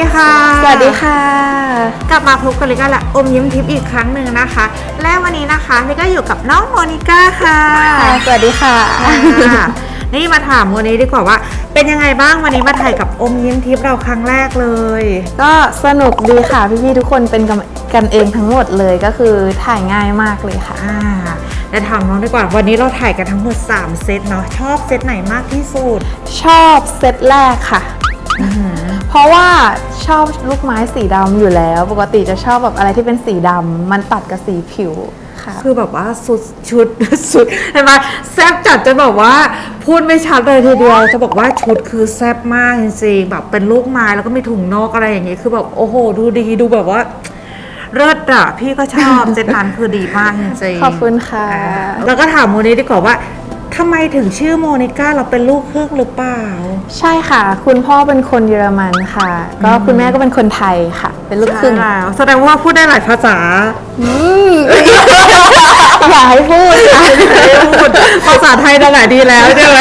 ดีค่ะ สวัสดีค่ะ กลับมาพบกันเลยกันละอมยิ้มทิพย์อีกครั้งหนึ่งนะคะ และวันนี้นะคะลิก็อยู่กับน้องโมนิก้าค่ะ สวัสดีค่ะค่ะ นี่มาถามวันนี้ดีกว่าว่า เป็นยังไงบ้างวันนี้มาถ่ายกับอมยิ้มทิพย์เราครั้งแรกเลย ก็สนุกดีค่ะพี่ๆทุกคนเป็นกันกันเองทั้งหมดเลยก็คือถ่ายง่ายมากเลยค่ะอ่าและถามน้องดีกว่าวันนี้เราถ่ายกันทั้งหมด 3 เซตเนาะชอบเซตไหนมากที่สุด ชอบเซตแรกค่ะ เพราะว่าชอบลูกไม้สีดำอยู่แล้ว ปกติจะชอบแบบอะไรที่เป็นสีดำมันตัดกับสีผิวค่ะ คือแบบว่าสุดชุด สุดเห็นไหมแซบจัดจนแบบว่าพูดไม่ชัดเลยทีเดียวจะบอกว่าชุดคือแซบมากจริงๆแบบเป็นลูกไม้แล้วก็มีถุงนอกอะไรอย่างงี้คือแบบโอ้โห ดูดีดูแบบว่าเลิศอะพี่ก็ชอบ เซตนั้นคือดีมากจริงๆขอบคุณค่ะ อ่าแล้วก็ถามโมนิดีกว่าว่า ทำไมถึงชื่อโมนิก้าเราเป็นลูกครึ่งหรือเปล่า ใช่ค่ะ คุณพ่อเป็นคนเยอรมันค่ะ ก็คุณแม่ก็เป็นคนไทยค่ะ เป็นลูกครึ่งใช่แล้วแสดงว่าพูดได้หลายภาษาอืมอย่าให้พูดค่ะพูดภาษาไทยนั่นแหละดีแล้วใช่ไหม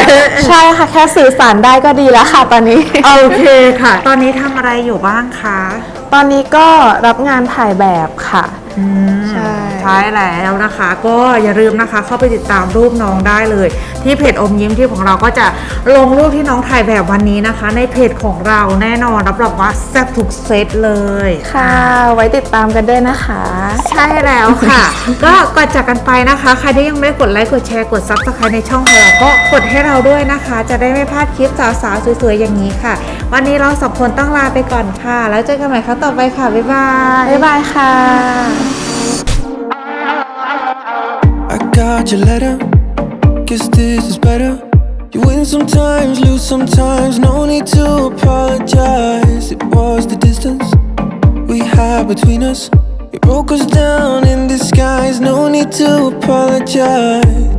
ใช่ค่ะแค่สื่อสารได้ก็ดีแล้วค่ะตอนนี้โอเคค่ะ ตอนนี้ทำอะไรอยู่บ้างคะ ตอนนี้ก็รับงานถ่ายแบบค่ะ ใช่ใช่แล้วนะคะ ก็อย่าลืมนะคะเข้าไปติดตามรูปน้องได้เลย ที่เพจอมยิ้มที่ของเราก็จะลงรูปที่น้องถ่ายแบบวันนี้นะคะ ในเพจของเราแน่นอนรับรองว่าแซ่บทุกเซตเลยค่ะ ไว้ติดตามกันด้วยนะคะ ใช่แล้วค่ะ ก็ก่อนจากกันไปนะคะ ใครที่ยังไม่ได้กดไลค์กดแชร์กดซับสไครต์ในช่องของเราก็กดให้เราด้วยนะคะ จะได้ไม่พลาดคลิปสาวๆสวยๆอย่างนี้ค่ะ วันนี้เราสองคนต้องลาไปก่อนค่ะ แล้วเจอกันใหม่ครั้งต่อไปค่ะบ๊ายบายบ๊ายบายค่ะ Got your letter. Guess this is better. You win sometimes, lose sometimes. No need to apologize. It was the distance we had between us. It broke us down in disguise. No need to apologize.